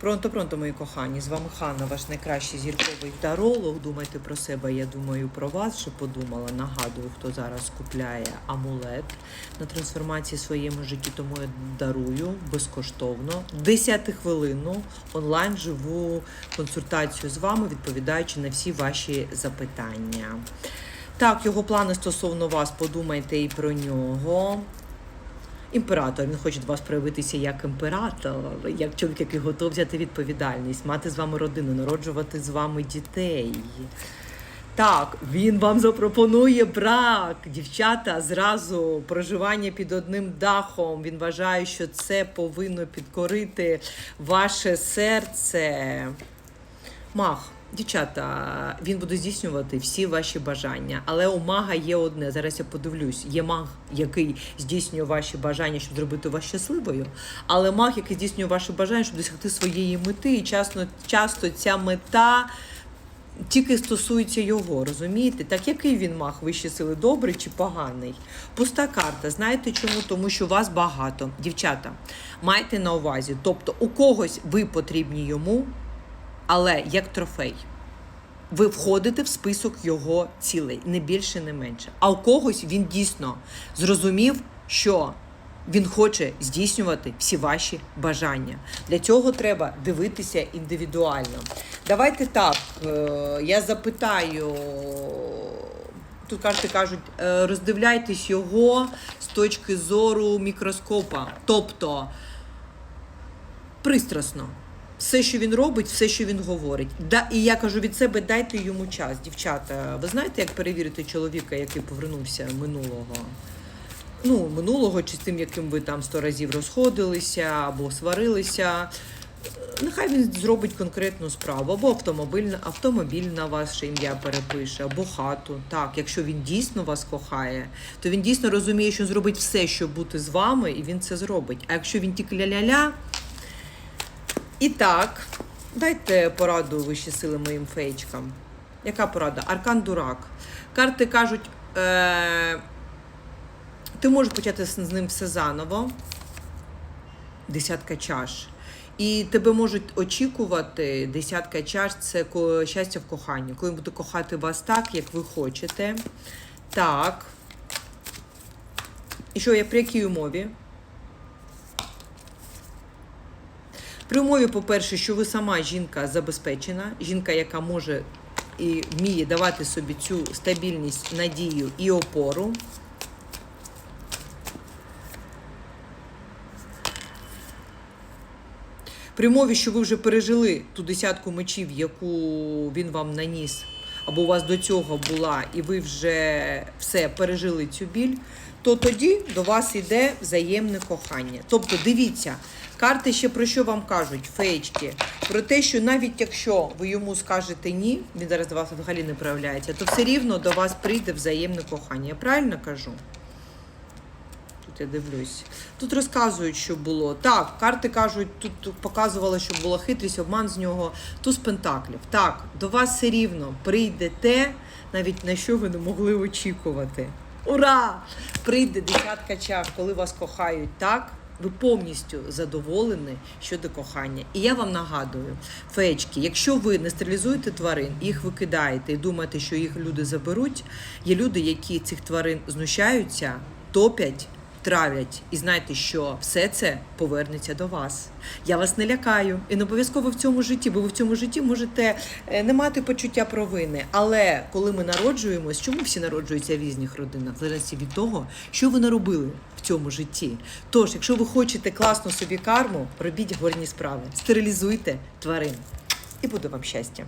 Пронто, пронто, мої кохані, з вами Ханна, ваш найкращий зірковий таролог. Думайте про себе, я думаю про вас, що подумала. Нагадую, хто зараз купляє амулет на трансформації в своєму житті, тому я дарую безкоштовно 10 хвилину онлайн живу консультацію з вами, відповідаючи на всі ваші запитання. Так, його плани стосовно вас, подумайте і про нього. Імператор, він хоче до вас проявитися як імператор, як чоловік, який готов взяти відповідальність, мати з вами родину, народжувати з вами дітей. Так, він вам запропонує брак. Дівчата зразу проживання під одним дахом. Він вважає, що це повинно підкорити ваше серце. Мах. Дівчата, він буде здійснювати всі ваші бажання, але у мага є одне. Зараз я подивлюсь. Є маг, який здійснює ваші бажання, щоб зробити вас щасливою. Але маг, який здійснює ваші бажання, щоб досягти своєї мети. І часто, часто ця мета тільки стосується його, розумієте? Так який він маг вищі сили, добрий чи поганий? Пуста карта. Знаєте чому? Тому що вас багато. Дівчата, майте на увазі. Тобто, у когось ви потрібні йому але як трофей. Ви входите в список його цілей, не більше, не менше. А у когось він дійсно зрозумів, що він хоче здійснювати всі ваші бажання. Для цього треба дивитися індивідуально. Давайте так, е, я запитаю. Тут карти кажуть, е, роздивляйтесь його з точки зору мікроскопа. Тобто пристрасно все, що він робить, все, що він говорить. Да, і я кажу від себе, дайте йому час, дівчата. Ви знаєте, як перевірити чоловіка, який повернувся минулого? Ну, минулого, чи з тим, яким ви там сто разів розходилися або сварилися. Нехай він зробить конкретну справу, або автомобіль, автомобіль на ваше ім'я перепише, або хату. Так, якщо він дійсно вас кохає, то він дійсно розуміє, що зробить все, щоб бути з вами, і він це зробить. А якщо він тільки ля-ля-ля, і так, дайте пораду вищі сили моїм феєчкам. Яка порада? Аркан дурак. Карти кажуть, е- ти можеш почати з ним все заново. Десятка чаш. І тебе можуть очікувати десятка чаш це щастя в коханні. Коли він буде кохати вас так, як ви хочете. Так. І що я при якій умові? При умові, по-перше, що ви сама жінка забезпечена, жінка, яка може і вміє давати собі цю стабільність, надію і опору. При умові, що ви вже пережили ту десятку мечів, яку він вам наніс, або у вас до цього була, і ви вже все пережили цю біль, то тоді до вас йде взаємне кохання. Тобто, дивіться, карти ще про що вам кажуть, феєчки, про те, що навіть якщо ви йому скажете ні, він зараз до вас взагалі не проявляється, то все рівно до вас прийде взаємне кохання. Я правильно кажу? Я дивлюсь. Тут розказують, що було. Так, карти кажуть, тут показували, що була хитрість, обман з нього. Туз пентаклів. Так, до вас все рівно прийде те, навіть на що ви не могли очікувати. Ура! Прийде десятка чаш, коли вас кохають так. Ви повністю задоволені щодо кохання. І я вам нагадую, феєчки, якщо ви не стерилізуєте тварин, їх викидаєте і думаєте, що їх люди заберуть, є люди, які цих тварин знущаються, топять, травлять. І знайте, що все це повернеться до вас. Я вас не лякаю. І не обов'язково в цьому житті, бо ви в цьому житті можете е, не мати почуття провини. Але коли ми народжуємось, чому всі народжуються в різних родинах? В залежності від того, що ви наробили в цьому житті. Тож, якщо ви хочете класну собі карму, робіть горні справи, стерилізуйте тварин. І буде вам щастя.